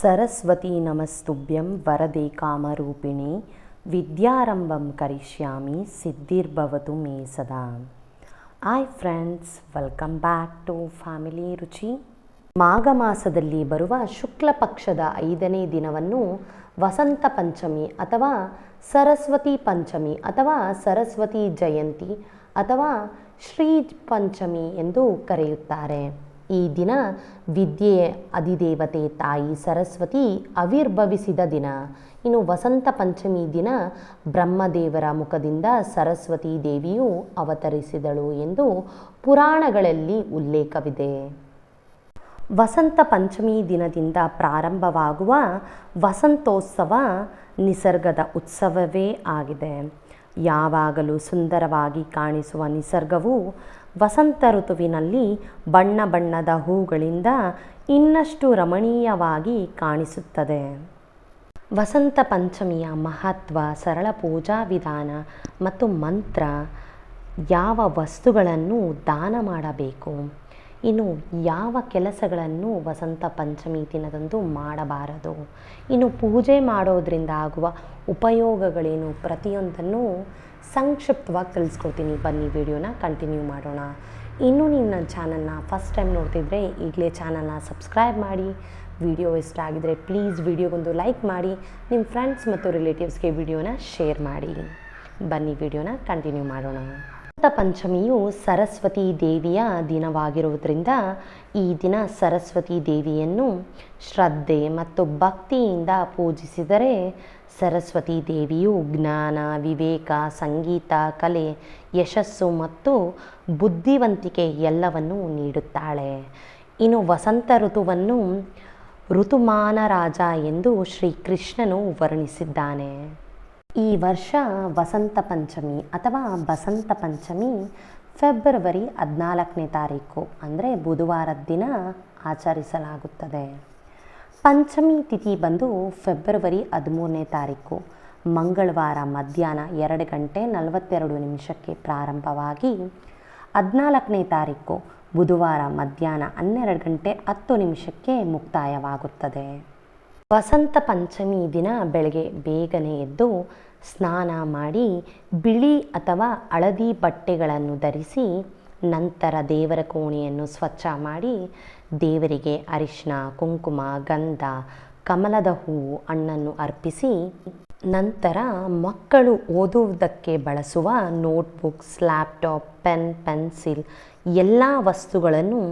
ಸರಸ್ವತಿ ನಮಸ್ತುಭ್ಯಂ ವರದೆ ಕಾಮರೂಪಿಣಿ, ವಿದ್ಯಾರಂಭಂ ಕರಿಷ್ಯಾಮಿ, ಸಿದ್ಧಿರ್ಭವತು ಮೇ ಸದಾ. Hi friends welcome back to family Ruchi ಮಾಘ ಮಾಸದಲ್ಲಿ ಬರುವ ಶುಕ್ಲ ಪಕ್ಷದ ಐದನೇ ದಿನವನ್ನು ವಸಂತ ಪಂಚಮಿ ಅಥವಾ ಸರಸ್ವತಿ ಪಂಚಮಿ ಅಥವಾ ಸರಸ್ವತಿ ಜಯಂತಿ ಅಥವಾ ಶ್ರೀ ಪಂಚಮಿ ಎಂದು ಕರೆಯುತ್ತಾರೆ. ಈ ದಿನ ವಿದ್ಯೆಯ ಅಧಿದೇವತೆ ತಾಯಿ ಸರಸ್ವತಿ ಆವಿರ್ಭವಿಸಿದ ದಿನ. ಇನ್ನು ವಸಂತ ಪಂಚಮಿ ದಿನ ಬ್ರಹ್ಮದೇವರ ಮುಖದಿಂದ ಸರಸ್ವತಿ ದೇವಿಯು ಅವತರಿಸಿದಳು ಎಂದು ಪುರಾಣಗಳಲ್ಲಿ ಉಲ್ಲೇಖವಿದೆ. ವಸಂತ ಪಂಚಮಿ ದಿನದಿಂದ ಪ್ರಾರಂಭವಾಗುವ ವಸಂತೋತ್ಸವ ನಿಸರ್ಗದ ಉತ್ಸವವೇ ಆಗಿದೆ. ಯಾವಾಗಲೂ ಸುಂದರವಾಗಿ ಕಾಣಿಸುವ ನಿಸರ್ಗವು ವಸಂತ ಋತುವಿನಲ್ಲಿ ಬಣ್ಣ ಬಣ್ಣದ ಹೂಗಳಿಂದ ಇನ್ನಷ್ಟು ರಮಣೀಯವಾಗಿ ಕಾಣಿಸುತ್ತದೆ. ವಸಂತ ಪಂಚಮಿಯ ಮಹತ್ವ, ಸರಳ ಪೂಜಾ ವಿಧಾನ ಮತ್ತು ಮಂತ್ರ ಯಾವ ವಸ್ತುಗಳನ್ನು ದಾನ ಮಾಡಬೇಕು? ಇನ್ನು ಯಾವ ಕೆಲಸಗಳನ್ನು ವಸಂತ ಪಂಚಮಿ ದಿನದಂದು ಮಾಡಬಾರದು? ಇನ್ನು ಪೂಜೆ ಮಾಡೋದರಿಂದ ಆಗುವ ಉಪಯೋಗಗಳೇನು? ಪ್ರತಿಯೊಂದನ್ನು ಸಂಕ್ಷಿಪ್ತವಾಗಿ ತಿಳಿಸ್ಕೊಡ್ತೀನಿ. ಬನ್ನಿ, ವಿಡಿಯೋನ ಕಂಟಿನ್ಯೂ ಮಾಡೋಣ. ಇನ್ನೂ ನೀವು ನನ್ನ ಚಾನಲ್ನ ಫಸ್ಟ್ ಟೈಮ್ ನೋಡ್ತಿದ್ರೆ ಈಗಲೇ ಚಾನಲ್ನ ಸಬ್ಸ್ಕ್ರೈಬ್ ಮಾಡಿ. ವಿಡಿಯೋ ಇಷ್ಟ ಆಗಿದರೆ ಪ್ಲೀಸ್ ವಿಡಿಯೋಗೊಂದು ಲೈಕ್ ಮಾಡಿ. ನಿಮ್ಮ ಫ್ರೆಂಡ್ಸ್ ಮತ್ತು ರಿಲೇಟಿವ್ಸ್ಗೆ ವಿಡಿಯೋನ ಶೇರ್ ಮಾಡಿ. ಬನ್ನಿ, ವಿಡಿಯೋನ ಕಂಟಿನ್ಯೂ ಮಾಡೋಣ. ಪಂಚಮಿಯು ಸರಸ್ವತಿ ದೇವಿಯ ದಿನವಾಗಿರುವುದರಿಂದ ಈ ದಿನ ಸರಸ್ವತಿ ದೇವಿಯನ್ನು ಶ್ರದ್ಧೆ ಮತ್ತು ಭಕ್ತಿಯಿಂದ ಪೂಜಿಸಿದರೆ ಸರಸ್ವತಿ ದೇವಿಯು ಜ್ಞಾನ, ವಿವೇಕ, ಸಂಗೀತ, ಕಲೆ, ಯಶಸ್ಸು ಮತ್ತು ಬುದ್ಧಿವಂತಿಕೆ ಎಲ್ಲವನ್ನು ನೀಡುತ್ತಾಳೆ. ಇನ್ನು ವಸಂತ ಋತುವನ್ನು ಋತುಮಾನ ರಾಜ ಎಂದು ಶ್ರೀಕೃಷ್ಣನು ವರ್ಣಿಸಿದ್ದಾನೆ. ಈ ವರ್ಷ ವಸಂತ ಪಂಚಮಿ ಅಥವಾ ಬಸಂತ ಪಂಚಮಿ ಫೆಬ್ರವರಿ ಹದಿನಾಲ್ಕನೇ ತಾರೀಕು, ಅಂದರೆ ಬುಧವಾರದ ದಿನ ಆಚರಿಸಲಾಗುತ್ತದೆ. ಪಂಚಮಿ ತಿಥಿ ಬಂದು ಫೆಬ್ರವರಿ ಹದಿಮೂರನೇ ತಾರೀಕು. ಮಂಗಳವಾರ ಮಧ್ಯಾಹ್ನ ಎರಡು ಗಂಟೆ ನಲವತ್ತೆರಡು ನಿಮಿಷಕ್ಕೆ ಪ್ರಾರಂಭವಾಗಿ ಹದಿನಾಲ್ಕನೇ ತಾರೀಕು, ಬುಧವಾರ ಮಧ್ಯಾಹ್ನ ಹನ್ನೆರಡು ಗಂಟೆ ಹತ್ತು ನಿಮಿಷಕ್ಕೆ ಮುಕ್ತಾಯವಾಗುತ್ತದೆ. ವಸಂತ ಪಂಚಮಿ ದಿನ ಬೆಳಗ್ಗೆ ಬೇಗನೆ ಎದ್ದು ಸ್ನಾನ ಮಾಡಿ ಬಿಳಿ ಅಥವಾ ಹಳದಿ ಬಟ್ಟೆಗಳನ್ನು ಧರಿಸಿ ನಂತರ ದೇವರ ಕೋಣೆಯನ್ನು ಸ್ವಚ್ಛ ಮಾಡಿ ದೇವರಿಗೆ ಅರಿಶಿನ ಕುಂಕುಮ, ಗಂಧ, ಕಮಲದ ಹೂವು, ಹಣ್ಣನ್ನು ಅರ್ಪಿಸಿ ನಂತರ ಮಕ್ಕಳು ಓದುವುದಕ್ಕೆ ಬಳಸುವ ನೋಟ್ಬುಕ್ಸ್, ಲ್ಯಾಪ್ಟಾಪ್, ಪೆನ್, ಪೆನ್ಸಿಲ್ ಎಲ್ಲ ವಸ್ತುಗಳನ್ನು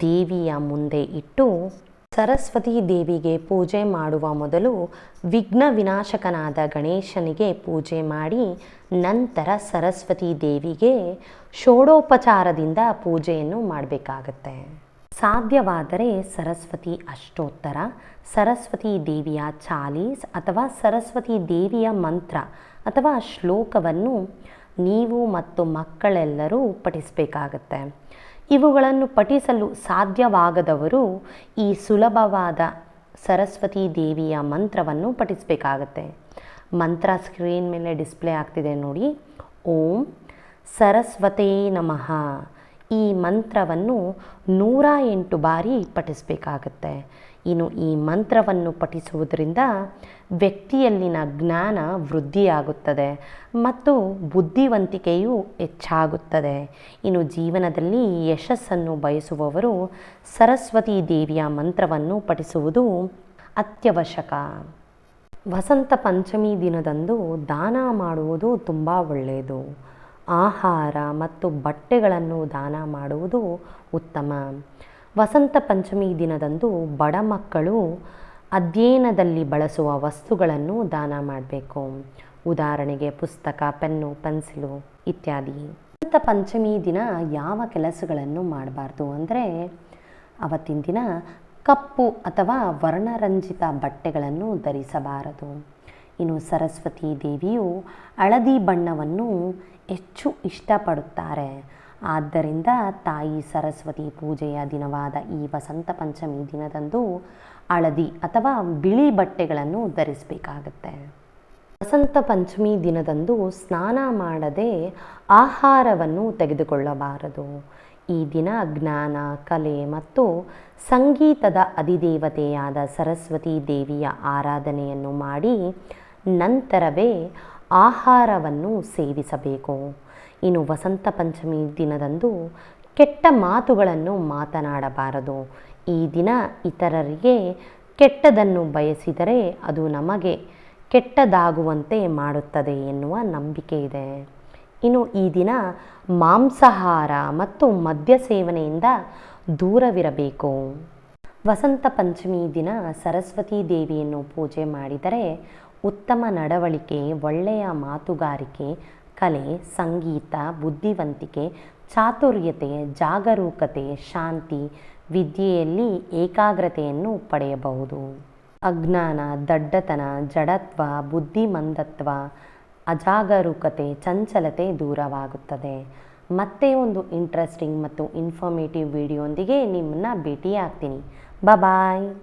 ದೇವಿಯ ಮುಂದೆ ಇಟ್ಟು ಸರಸ್ವತಿ ದೇವಿಗೆ ಪೂಜೆ ಮಾಡುವ ಮೊದಲು ವಿಘ್ನ ವಿನಾಶಕನಾದ ಗಣೇಶನಿಗೆ ಪೂಜೆ ಮಾಡಿ ನಂತರ ಸರಸ್ವತಿ ದೇವಿಗೆ ಷೋಡೋಪಚಾರದಿಂದ ಪೂಜೆಯನ್ನು ಮಾಡಬೇಕಾಗತ್ತೆ. ಸಾಧ್ಯವಾದರೆ ಸರಸ್ವತಿ ಅಷ್ಟೋತ್ತರ, ಸರಸ್ವತಿ ದೇವಿಯ ಚಾಲೀಸ್ ಅಥವಾ ಸರಸ್ವತಿ ದೇವಿಯ ಮಂತ್ರ ಅಥವಾ ಶ್ಲೋಕವನ್ನು ನೀವು ಮತ್ತು ಮಕ್ಕಳೆಲ್ಲರೂ ಪಠಿಸಬೇಕಾಗತ್ತೆ. ಇವುಗಳನ್ನು ಪಠಿಸಲು ಸಾಧ್ಯವಾಗದವರು ಈ ಸುಲಭವಾದ ಸರಸ್ವತಿ ದೇವಿಯ ಮಂತ್ರವನ್ನು ಪಠಿಸಬೇಕಾಗತ್ತೆ. ಮಂತ್ರ ಸ್ಕ್ರೀನ್ ಮೇಲೆ ಡಿಸ್ಪ್ಲೇ ಆಗ್ತಿದೆ ನೋಡಿ. ಓಂ ಸರಸ್ವತೇ ನಮಃ. ಈ ಮಂತ್ರವನ್ನು ನೂರ ಎಂಟು ಬಾರಿ ಪಠಿಸಬೇಕಾಗತ್ತೆ. ಇನ್ನು ಈ ಮಂತ್ರವನ್ನು ಪಠಿಸುವುದರಿಂದ ವ್ಯಕ್ತಿಯಲ್ಲಿನ ಜ್ಞಾನ ವೃದ್ಧಿಯಾಗುತ್ತದೆ ಮತ್ತು ಬುದ್ಧಿವಂತಿಕೆಯು ಹೆಚ್ಚಾಗುತ್ತದೆ. ಇನ್ನು ಜೀವನದಲ್ಲಿ ಯಶಸ್ಸನ್ನು ಬಯಸುವವರು ಸರಸ್ವತಿ ದೇವಿಯ ಮಂತ್ರವನ್ನು ಪಠಿಸುವುದು ಅತ್ಯವಶ್ಯಕ. ವಸಂತ ಪಂಚಮಿ ದಿನದಂದು ದಾನ ಮಾಡುವುದು ತುಂಬ ಒಳ್ಳೆಯದು. ಆಹಾರ ಮತ್ತು ಬಟ್ಟೆಗಳನ್ನು ದಾನ ಮಾಡುವುದು ಉತ್ತಮ. ವಸಂತ ಪಂಚಮಿ ದಿನದಂದು ಬಡ ಮಕ್ಕಳು ಅಧ್ಯಯನದಲ್ಲಿ ಬಳಸುವ ವಸ್ತುಗಳನ್ನು ದಾನ ಮಾಡಬೇಕು. ಉದಾಹರಣೆಗೆ ಪುಸ್ತಕ, ಪೆನ್ನು, ಪೆನ್ಸಿಲು ಇತ್ಯಾದಿ. ವಸಂತ ಪಂಚಮಿ ದಿನ ಯಾವ ಕೆಲಸಗಳನ್ನು ಮಾಡಬಾರ್ದು ಅಂದರೆ ಅವತ್ತಿನ ದಿನ ಕಪ್ಪು ಅಥವಾ ವರ್ಣರಂಜಿತ ಬಟ್ಟೆಗಳನ್ನು ಧರಿಸಬಾರದು. ಇನ್ನು ಸರಸ್ವತಿ ದೇವಿಯು ಹಳದಿ ಬಣ್ಣವನ್ನು ಹೆಚ್ಚು ಇಷ್ಟಪಡುತ್ತಾರೆ. ಆದ್ದರಿಂದ ತಾಯಿ ಸರಸ್ವತಿ ಪೂಜೆಯ ದಿನವಾದ ಈ ವಸಂತ ಪಂಚಮಿ ದಿನದಂದು ಹಳದಿ ಅಥವಾ ಬಿಳಿ ಬಟ್ಟೆಗಳನ್ನು ಧರಿಸಬೇಕಾಗತ್ತೆ. ವಸಂತ ಪಂಚಮಿ ದಿನದಂದು ಸ್ನಾನ ಮಾಡದೆ ಆಹಾರವನ್ನು ತೆಗೆದುಕೊಳ್ಳಬಾರದು. ಈ ದಿನ ಜ್ಞಾನ, ಕಲೆ ಮತ್ತು ಸಂಗೀತದ ಅಧಿದೇವತೆಯಾದ ಸರಸ್ವತಿ ದೇವಿಯ ಆರಾಧನೆಯನ್ನು ಮಾಡಿ ನಂತರವೇ ಆಹಾರವನ್ನು ಸೇವಿಸಬೇಕು. ಇನ್ನು ವಸಂತ ಪಂಚಮಿ ದಿನದಂದು ಕೆಟ್ಟ ಮಾತುಗಳನ್ನು ಮಾತನಾಡಬಾರದು. ಈ ದಿನ ಇತರರಿಗೆ ಕೆಟ್ಟದನ್ನು ಬಯಸಿದರೆ ಅದು ನಮಗೆ ಕೆಟ್ಟದಾಗುವಂತೆ ಮಾಡುತ್ತದೆ ಎನ್ನುವ ನಂಬಿಕೆ ಇದೆ. ಇನ್ನು ಈ ದಿನ ಮಾಂಸಾಹಾರ ಮತ್ತು ಮದ್ಯ ಸೇವನೆಯಿಂದ ದೂರವಿರಬೇಕು. ವಸಂತ ಪಂಚಮಿ ದಿನ ಸರಸ್ವತಿ ದೇವಿಯನ್ನು ಪೂಜೆ ಮಾಡಿದರೆ ಉತ್ತಮ ನಡವಳಿಕೆ, ಒಳ್ಳೆಯ ಮಾತುಗಾರಿಕೆ ಕಲೆ, ಸಂಗೀತ, ಬುದ್ಧಿವಂತಿಕೆ, ಚಾತುರ್ಯತೆ, ಜಾಗರೂಕತೆ, ಶಾಂತಿ, ವಿದ್ಯೆಯಲ್ಲಿ ಏಕಾಗ್ರತೆಯನ್ನು ಪಡೆಯಬಹುದು. ಅಜ್ಞಾನ, ದಡ್ಡತನ, ಜಡತ್ವ, ಬುದ್ಧಿಮಂದತ್ವ, ಅಜಾಗರೂಕತೆ, ಚಂಚಲತೆ ದೂರವಾಗುತ್ತದೆ. ಮತ್ತೆ ಒಂದು ಇಂಟ್ರೆಸ್ಟಿಂಗ್ ಮತ್ತು ಇನ್ಫಾರ್ಮೇಟಿವ್ ವಿಡಿಯೋಂದಿಗೆ ನಿಮ್ಮನ್ನ ಭೇಟಿಯಾಗ್ತೀನಿ. ಬಾಯ್